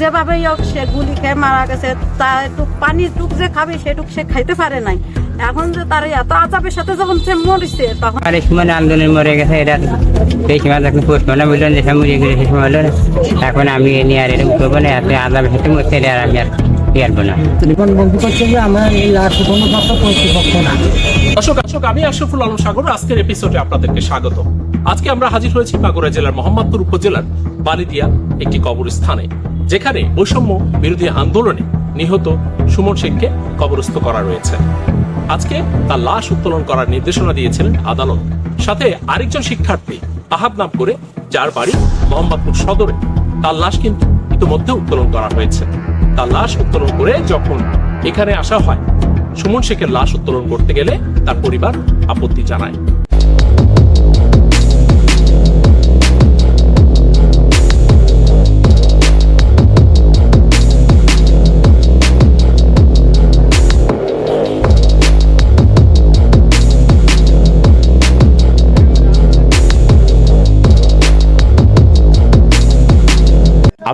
যেভাবেই হোক সে গুলি খেয়ে মারা গেছে তা একটু পানি টুক যে খাবে সেটুক সে খাইতে পারে নাই। এখন যে তার এত আজাবের সাথে যখন সে মরিছে তখন আর আন্দোলন মরে গেছে এটা সেই পোস্টমার্টম বললেন যে সব মরে গেছে সেই সময় এখন আমি এ নিয়ে আর এরকম করব না এত সাথে মরতে আর আমি আর দর্শক দর্শক আমি আশরাফুল আলম সাগর আজকের এপিসোডে আপনাদেরকে স্বাগত। আজকে আমরা হাজির হয়েছি মাগুরা জেলার মোহাম্মদপুর উপজেলার বালিদিয়া একটি কবরস্থানে। যেখানে বৈষম্য বিরোধী আন্দোলনে নিহত সুমন শেখকে কবরস্থ করা রয়েছে। আজকে তার লাশ উত্তোলন করার নির্দেশনা দিয়েছিলেন আদালত। সাথে আরেকজন শিক্ষার্থী আহাদ নাম করে, যার বাড়ি মোহাম্মদপুর সদরে। তার লাশ কিন্তু ইতিমধ্যে উত্তোলন করা হয়েছে। তার লাশ উত্তোলন করে যখন এখানে আসা হয়, সুমন শেখের লাশ উত্তোলন করতে গেলে তার পরিবার আপত্তি জানায়।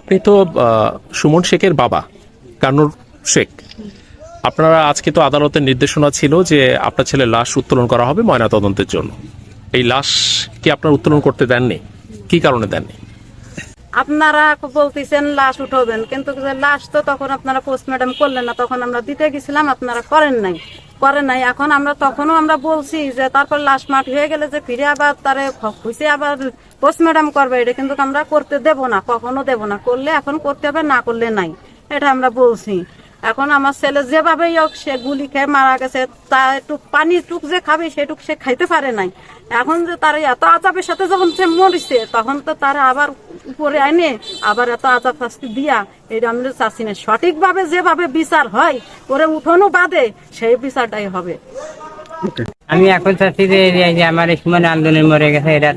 আপনি তো সুমন শেখের বাবা, কানুর শেখ। আপনারা আজকে তো আদালতের নির্দেশনা ছিল যে আপনার ছেলে লাশ উত্তোলন করা হবে ময়না তদন্তের জন্য। এই লাশ কি আপনার উত্তোলন করতে দেননি? কি কারণে দেননি? আপনারা বলতেছেন লাশ উঠবেন, কিন্তু লাশ তো তখন আপনারা পোস্টমর্টম করলেন না, তখন আমরা দিতে গেছিলাম, আপনারা করেন নাই। করেন নাই। এখন আমরা তখনও আমরা বলছি যে তারপর লাশ মাঠ হয়ে গেলে যে ফিরে আবার তারে খুশি আবার পোস্টমর্টম করবে, এটা কিন্তু আমরা করতে দেব না, কখনো দেব না। করলে এখন করতে হবে, না করলে নাই। এটা আমরা বলছি। এখন আমার ছেলে যেভাবেই হোক সে গুলি খেয়ে মারা গেছে। তা একটু পানি টুক যে খাবে সেটুক সে খাইতে পারে নাই। এখন যে তার এত আজাবের সাথে যখন সে মরিছে তখন তো তার আবার উপরে আইনে আবার এত আজাব শাস্তি দিয়া এটা আমরা চাচ্ছি না সঠিকভাবে যেভাবে বিচার হয় ওরে উঠোনও বাদে সেই বিচারটাই হবে। আমি এখন চাচ্ছি যে যে- আমার এই সময় আন্দোলন মরে গেছে এটা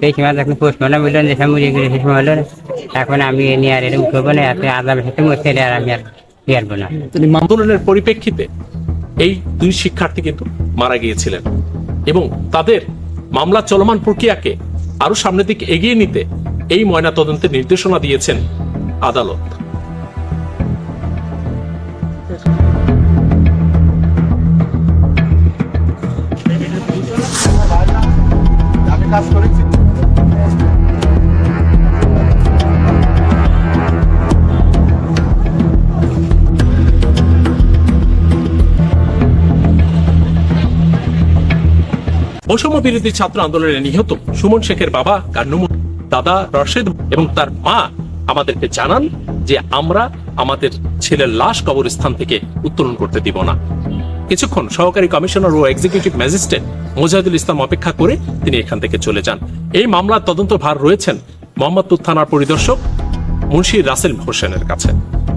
সেই সময় যখন পোস্টমার্টম বললেন যে সব মরে গেছে সেই সময় হলো এখন আমি এ নিয়ে আর এটা উঠবো না এত আদাবের সাথে মরতে আর আমি আর পারব না আন্দোলনের পরিপ্রেক্ষিতে এই দুই শিক্ষার্থী কিন্তু মারা গিয়েছিলেন এবং তাদের মামলা চলমান প্রক্রিয়াকে আরও সামনের দিকে এগিয়ে নিতে এই ময়না তদন্তের নির্দেশনা দিয়েছেন আদালত। বৈষম্য বিরোধী ছাত্র আন্দোলনে নিহত সুমন শেখের বাবা কান্নুমুন দাদা রশেদ এবং তার মা আমাদেরকে জানান যে আমরা আমাদের ছেলের লাশ কবরস্থান থেকে উত্তোলন করতে দিব না। কিছুক্ষণ সহকারী কমিশনার ও এক্সিকিউটিভ ম্যাজিস্ট্রেট মোজাহিদুল ইসলাম অপেক্ষা করে তিনি এখান থেকে চলে যান। এই মামলার তদন্ত ভার রয়েছেন মোহাম্মদপুর থানার পরিদর্শক মুন্সি রাসেল হোসেনের কাছে।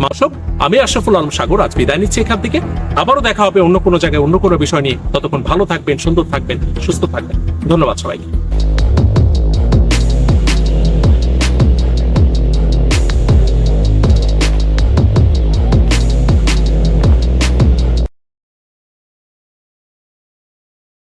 মাসব আমি আশরাফুল আলম সাগর, আজ বিদায় নিচ্ছি এখান থেকে। আবারও দেখা হবে অন্য কোনো জায়গায় অন্য কোনো বিষয় নিয়ে। ততক্ষণ ভালো থাকবেন, সুন্দর থাকবেন, সুস্থ থাকবেন। ধন্যবাদ সবাইকে।